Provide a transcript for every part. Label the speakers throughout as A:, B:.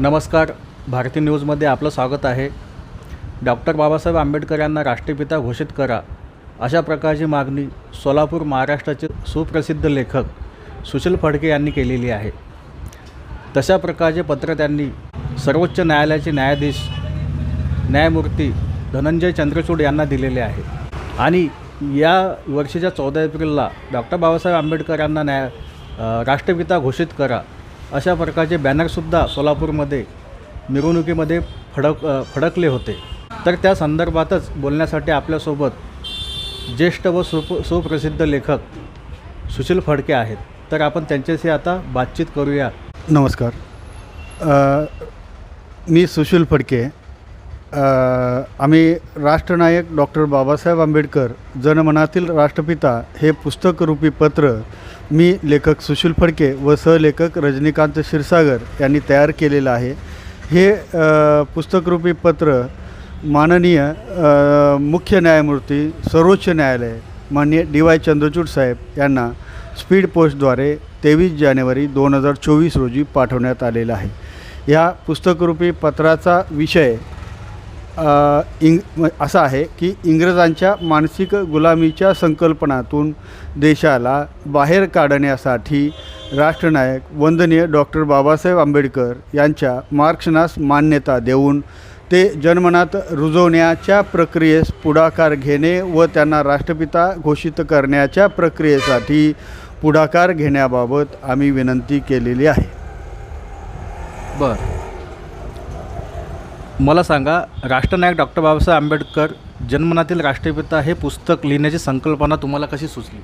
A: नमस्कार भारती न्यूजमध्ये आपलं स्वागत आहे. डॉक्टर बाबासाहेब आंबेडकर यांना राष्ट्रपिता घोषित करा अशा प्रकारची मागणी सोलापूर महाराष्ट्राचे सुप्रसिद्ध लेखक सुशील फडके यांनी केलेली आहे. तशा प्रकारचे पत्र त्यांनी सर्वोच्च न्यायालयाचे न्यायाधीश न्यायमूर्ती धनंजय चंद्रचूड यांना दिलेले आहे. आणि या वर्षीच्या चौदा एप्रिलला डॉक्टर बाबासाहेब आंबेडकर यांना न्याय राष्ट्रपिता घोषित करा अशा प्रकारचे बॅनरसुद्धा सोलापूरमध्ये मिरवणुकीमध्ये फडक फडकले होते. तर त्या संदर्भातच बोलण्यासाठी आपल्यासोबत ज्येष्ठ व सुप सुप्रसिद्ध लेखक सुशील फडके आहेत. तर आपण त्यांच्याशी आता बातचीत करूया.
B: नमस्कार. आ, मी सुशील फडके. आम्ही राष्ट्रनायक डॉक्टर बाबासाहेब आंबेडकर जनमनातील राष्ट्रपिता हे पुस्तकरूपी पत्र मी लेखक सुशील फडके व सहलेखक रजनीकांत क्षीरसागर यांनी तयार केलेलं आहे. हे पुस्तकरूपी पत्र माननीय मुख्य न्यायमूर्ती सर्वोच्च न्यायालय माननीय डी वाय चंद्रचूड साहेब यांना स्पीड पोस्टद्वारे तेवीस जानेवारी दोन हजार चोवीस रोजी पाठवण्यात आलेला आहे. या पुस्तकरूपी पत्राचा विषय इंग असं आहे की इंग्रजांच्या मानसिक गुलामीच्या संकल्पनातून देशाला बाहेर काढण्यासाठी राष्ट्रनायक वंदनीय डॉक्टर बाबासाहेब आंबेडकर यांच्या मार्क्सनास मान्यता देऊन ते जन्मनात रुजवण्याच्या प्रक्रियेस पुढाकार घेणे व त्यांना राष्ट्रपिता घोषित करण्याच्या प्रक्रियेसाठी पुढाकार घेण्याबाबत आम्ही विनंती केलेली आहे.
A: बरं. मला सांगा राष्ट्रनायक डॉक्टर बाबासाहेब आंबेडकर जन्मनातील राष्ट्रपिता हे पुस्तक लिहिण्याची संकल्पना तुम्हाला कशी सुचली?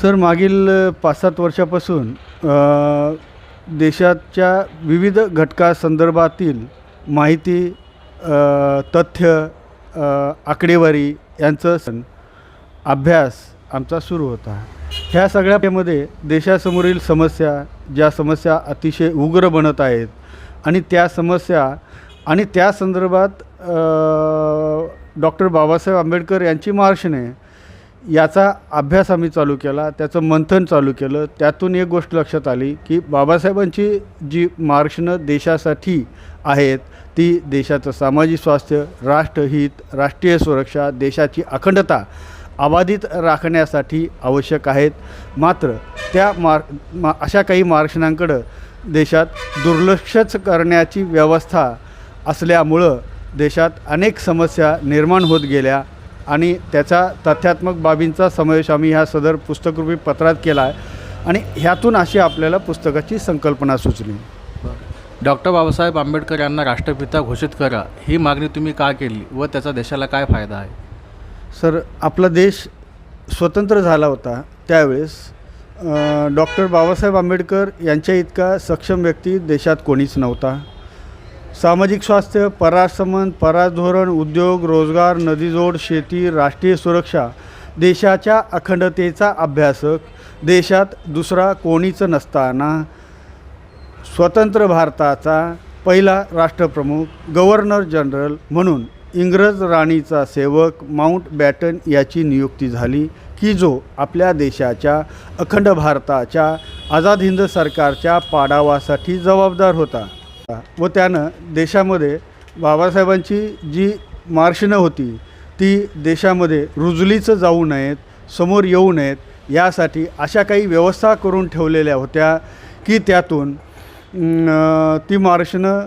B: सर मागील पाच सात वर्षापासून देशाच्या विविध घटकासंदर्भातील माहिती तथ्य आकडेवारी यांचं अभ्यास आमचा सुरू होता. ह्या सगळ्यामध्ये देशासमोरील समस्या ज्या समस्या अतिशय उग्र बनत आहेत आणि त्या समस्या आणि त्या संदर्भात डॉक्टर बाबासाहेब आंबेडकर यांची मार्शने याचा अभ्यास आम्ही चालू केला त्याचं मंथन चालू केलं. त्यातून एक गोष्ट लक्षात आली की बाबासाहेबांची जी मार्गदर्शनं देशासाठी आहेत ती देशाचं सामाजिक स्वास्थ्य राष्ट्रहित राष्ट्रीय सुरक्षा देशाची अखंडता अबाधित राखण्यासाठी आवश्यक आहेत. मात्र त्या मार मा अशा काही मार्गदर्शनांकडं देशात दुर्लक्षच करण्याची व्यवस्था असल्यामुळं देशात अनेक समस्या निर्माण होत गेल्या आणि त्याचा तथ्यात्मक बाबींचा समावेश आम्ही ह्या सदर पुस्तकरूपी पत्रात केला आहे आणि ह्यातून अशी आपल्याला पुस्तकाची संकल्पना सुचली.
A: डॉक्टर बाबासाहेब आंबेडकर यांना राष्ट्रपिता घोषित करा. ही मागणी तुम्ही का केली व त्याचा देशाला काय फायदा आहे?
B: सर आपला देश स्वतंत्र झाला होता त्यावेळेस. डॉक्टर बाबासाहेब आंबेडकर यांच्या इतका सक्षम व्यक्ती देशात कोणीच नव्हता. सामाजिक स्वास्थ्य परासंबंध पराधोरण उद्योग रोजगार नदीजोड शेती राष्ट्रीय सुरक्षा देशाच्या अखंडतेचा अभ्यासक देशात दुसरा कोणीच नसताना स्वतंत्र भारताचा पहिला राष्ट्रप्रमुख गव्हर्नर जनरल म्हणून इंग्रज राणीचा सेवक माउंट बॅटन याची नियुक्ती झाली की जो आपल्या देशाच्या अखंड भारताच्या आझाद हिंद सरकारच्या पाडावासाठी जबाबदार होता. व त्यानं देशामध्ये बाबासाहेबांची जी मार्शनं होती ती देशामध्ये रुजलीच जाऊ नयेत समोर येऊ नयेत यासाठी अशा काही व्यवस्था करून ठेवलेल्या होत्या की त्यातून ती मार्शनं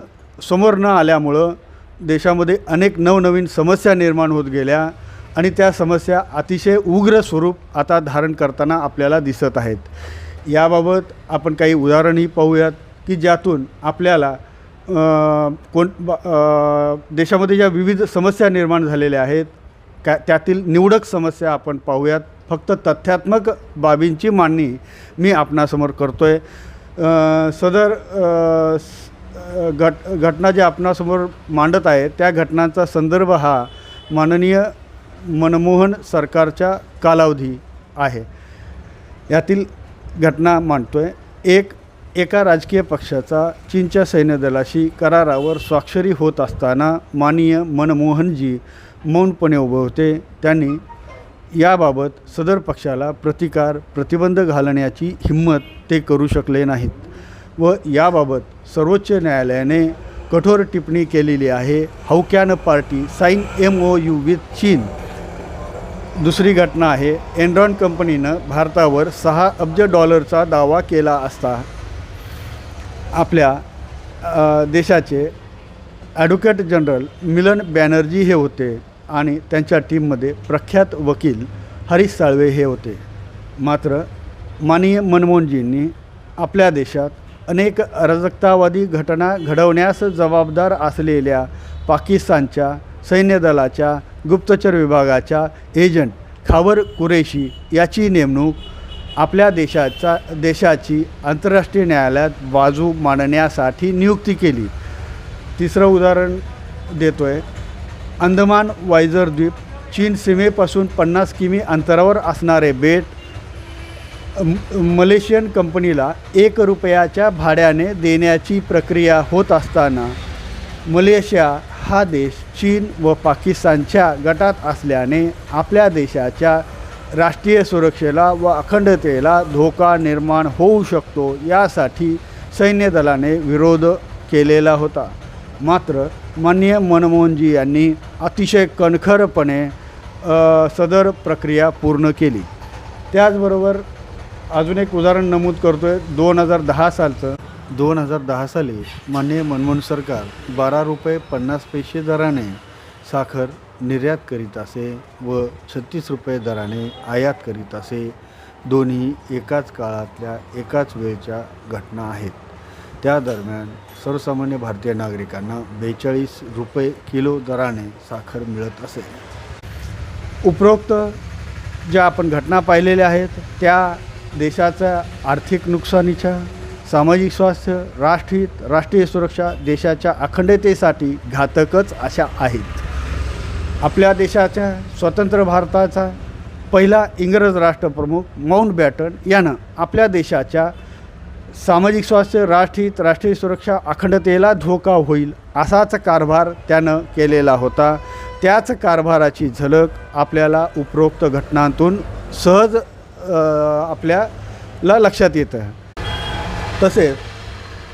B: समोर न आल्यामुळं देशामध्ये अनेक नवनवीन समस्या निर्माण होत गेल्या आणि त्या समस्या अतिशय उग्र स्वरूप आता धारण करताना आपल्याला दिसत आहेत. याबाबत आपण काही उदाहरणही पाहूयात की ज्यातून आपल्याला कोण देशामध्ये ज्या विविध समस्या निर्माण झालेल्या आहेत का त्यातील निवडक समस्या आपण पाहूयात. फक्त तथ्यात्मक बाबींची मांडणी मी आपणासमोर करतो आहे सदर घट घटना ज्या आपणासमोर मांडत आहे त्या घटनांचा संदर्भ हा माननीय मनमोहन सरकारच्या कालावधी आहे. यातील घटना मांडतो आहे एक एका राजकीय पक्षाचा चीनच्या सैन्यदलाशी करारावर स्वाक्षरी होत असताना माननीय मनमोहनजी मौनपणे उभे होते. त्यांनी याबाबत सदर पक्षाला प्रतिकार प्रतिबंध घालण्याची हिंमत ते करू शकले नाहीत व याबाबत सर्वोच्च न्यायालयाने कठोर टिप्पणी केलेली आहे. हौक्यान party sign M O U with China. दुसरी घटना आहे. एनरॉन कंपनीनं भारतावर सहा अब्ज डॉलरचा दावा केला असता आपल्या देशाचे ॲडव्होकेट जनरल मिलन बॅनर्जी हे होते आणि त्यांच्या टीममध्ये प्रख्यात वकील हरीश साळवे हे होते. मात्र माननीय मनमोहनजींनी आपल्या देशात अनेक अराजकतावादी घटना घडवण्यास जबाबदार असलेल्या पाकिस्तानच्या सैन्यदलाच्या गुप्तचर विभागाच्या एजंट खावर कुरेशी याची नेमणूक आपल्या देशाचा देशाची आंतरराष्ट्रीय न्यायालयात बाजू मांडण्यासाठी नियुक्ती केली. तिसरं उदाहरण देतो आहे अंदमान वायझर द्वीप चीन सीमेपासून पन्नास किमी अंतरावर असणारे बेट मलेशियन कंपनीला एक रुपयाच्या भाड्याने देण्याची प्रक्रिया होत असताना मलेशिया हा देश चीन व पाकिस्तानच्या गटात असल्याने आपल्या देशाच्या राष्ट्रीय सुरक्षेला व अखंडतेला धोका निर्माण होऊ शकतो यासाठी सैन्यदलाने विरोध केलेला होता. मात्र माननीय मनमोहनजी यांनी अतिशय कणखरपणे सदर प्रक्रिया पूर्ण केली. त्याचबरोबर अजून एक उदाहरण नमूद करतो आहे दोन हजार दहा सालचं दोन हजार दहा साली माननीय मनमोहन सरकार बारा रुपये पन्नास पैसे दराने साखर निर्यात करीत असे व छत्तीस रुपये दराने आयात करीत असे दोन्ही एकाच काळातल्या एकाच वेळच्या घटना आहेत. त्या दरम्यान सर्वसामान्य भारतीय नागरिकांना बेचाळीस रुपये किलो दराने साखर मिळत असे. उपरोक्त ज्या आपण घटना पाहिलेल्या आहेत त्या देशाच्या आर्थिक नुकसानीच्या सामाजिक स्वास्थ्य राष्ट्रहित राष्ट्रीय सुरक्षा देशाच्या अखंडतेसाठी घातकच अशा आहेत. आपल्या देशाच्या स्वतंत्र भारताचा पहिला इंग्रज राष्ट्रप्रमुख माउंट बॅटन यानं आपल्या देशाच्या सामाजिक स्वास्थ्य राष्ट्रहित राष्ट्रीय सुरक्षा अखंडतेला धोका होईल असाच कारभार त्यानं केलेला होता. त्याच कारभाराची झलक आपल्याला उपरोक्त घटनांतून सहज आपल्याला लक्षात येतं. तसेच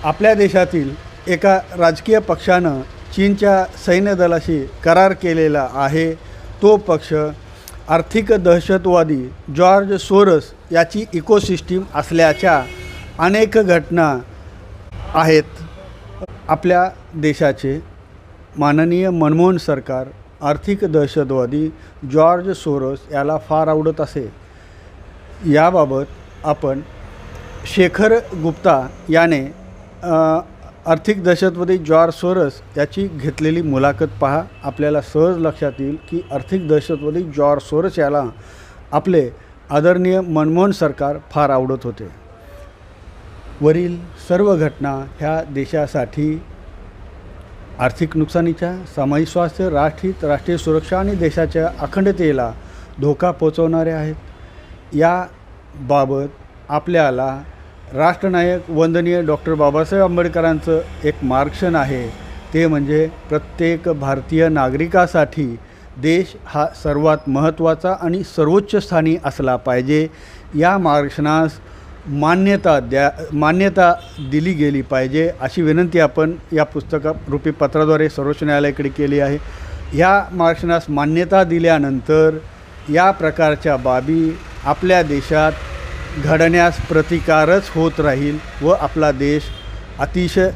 B: आपल्या देशातील एका राजकीय पक्षानं चीनच्या सैन्यदलाशी करार केलेला आहे. तो पक्ष आर्थिक दहशतवादी जॉर्ज सोरस याची इकोसिस्टीम असल्याच्या अनेक घटना आहेत. आपल्या देशाचे माननीय मनमोहन सरकार आर्थिक दहशतवादी जॉर्ज सोरस याला फार आवडत असे. याबाबत आपण शेखर गुप्ता याने आर्थिक दहशतवादी जॉर्ज सोरस याची घेतलेली मुलाखत पहा. आपल्याला सहज लक्षात येईल की आर्थिक दहशतवादी जॉर्ज सोरस याला आपले आदरणीय मनमोहन सरकार फार आवडत होते. वरील सर्व घटना ह्या देशासाठी आर्थिक नुकसानीच्या सामाजिक स्वास्थ्य राष्ट्रहित राष्ट्रीय सुरक्षा आणि देशाच्या अखंडतेला धोका पोचवणाऱ्या आहेत. याबाबत आपल्याला राष्ट्रनायक वंदनीय डॉक्टर बाबासाहेब आंबेडकरांचं एक मार्गदर्शन आहे ते म्हणजे प्रत्येक भारतीय नागरिकासाठी देश हा सर्वात महत्त्वाचा आणि सर्वोच्च स्थानी असला पाहिजे. या मार्गदर्शनास मान्यता द्या मान्यता दिली गेली पाहिजे अशी विनंती आपण या पुस्तकारूपी पत्राद्वारे सर्वोच्च न्यायालयाकडे केली आहे. ह्या मार्गदर्शनास मान्यता दिल्यानंतर या प्रकारच्या बाबी आपल्या देशात घडण्यास प्रतिकारच होत राहील व आपला देश अतिशय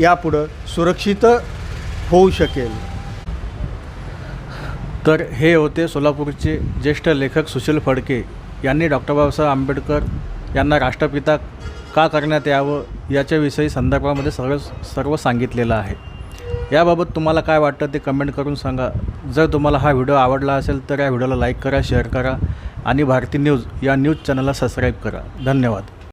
B: यापुढं सुरक्षित होऊ शकेल.
A: तर हे होते सोलापूरचे ज्येष्ठ लेखक सुशील फडके यांनी डॉक्टर बाबासाहेब आंबेडकर यांना राष्ट्रपिता का करण्यात यावं याच्याविषयी संदर्भामध्ये सर्व सर्व सांगितलेलं आहे. याबाबत तुम्हाला काय वाटतं ते कमेंट करून सांगा. जर तुम्हाला हा व्हिडिओ आवडला असेल तर या व्हिडिओला लाईक करा शेअर करा. आणि भारती न्यूज या न्यूज चॅनलला सबस्क्राईब करा. धन्यवाद.